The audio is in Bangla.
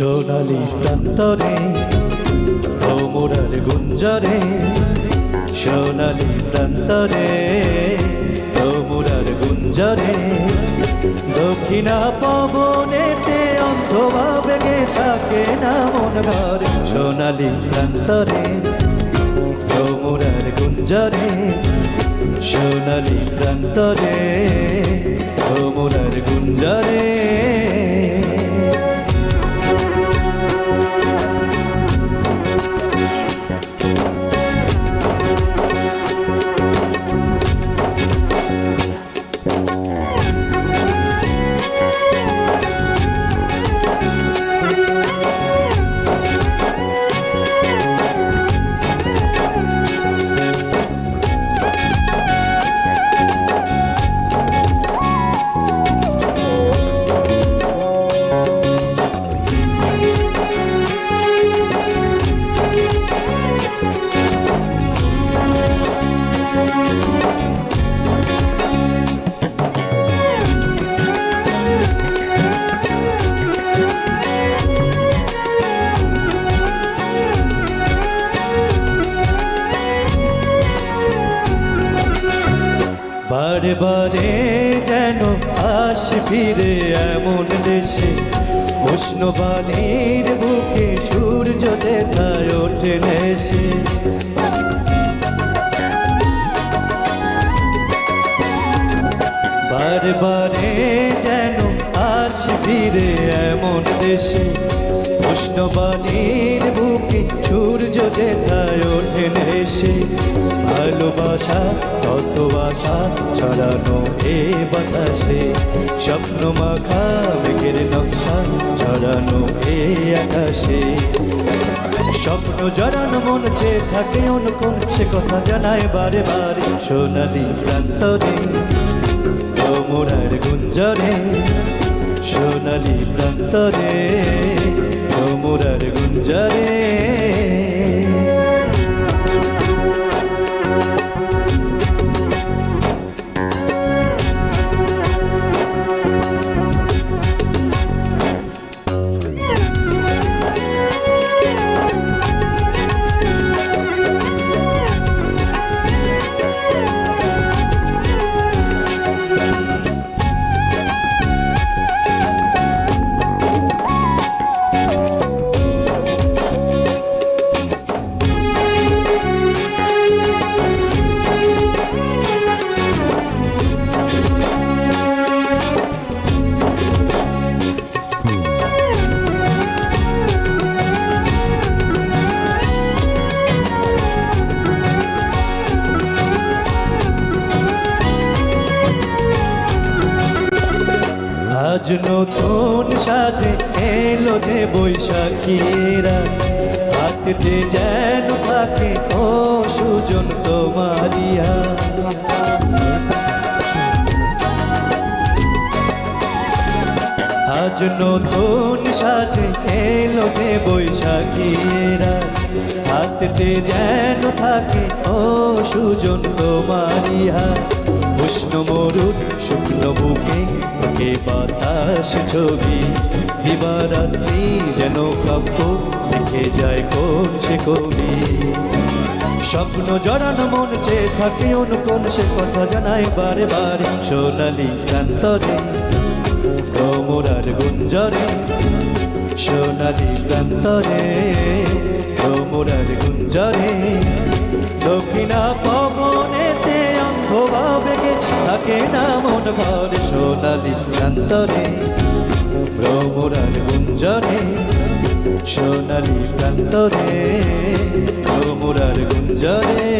সোনালি প্রান্তরে ভোমরার গুঞ্জরে, সোনালি প্রান্তরে ভোমরার গুঞ্জরে, দক্ষিণা পবনেতে অন্ধভাবে গে থাকে না মন ঘরে। সোনালি প্রান্তরে ভ্রমরার গুঞ্জরে, সোনালি প্রান্তরে ভ্রমরার গুঞ্জরে বারে যেন আস ফিরে এমন দেশে। উষ্ণ বালির বুকে সূর্য যেথায় ওঠে নেশে। দেশে বালির বুকে সূর্য যেথায় ওঠে নেশে ভালোবাসা কত আশা ছড়ানো এ বাতাসে, স্বপ্ন মাখা মেঘের নকশা ছড়ানো এ আকাশে। স্বপ্ন জড়ানো মন যে থাকে অনুকূল, সে কথা জানায় বারে বারে সোনালি প্রান্তরে ভ্রমরার গুঞ্জরে সোনালি প্রান্তরে আজ নতুন সাজে এলো যে বৈশাখীরা। হাঁটতে যেন থাকে ও সুজন তোমারিয়া আজ নতুন সাজে এলো যে বৈশাখীরা। হাঁটতে যেন থাকে ও সুজন তোমারিয়া উষ্ণ মরুর শুকনো বুকে বুকে বাতাস ছবি। দিবারাত্রি যেন কাব্য লিখে যায় কোন সে কবি। স্বপ্ন জড়ানো মন চেয়ে থাকে অনুকোণ সে কথা জানায় বারে বারে। সোনালি প্রান্তরে তোমরার গুঞ্জরে। সোনালি প্রান্তরে তোমরার গুঞ্জরে। দক্ষিণা অন্ধভাবে থাকে না মন ঘরে সোনালি প্রান্তরে ভ্রমরার গুঞ্জনে সোনালি প্রান্তরে ভ্রমরার গুঞ্জরে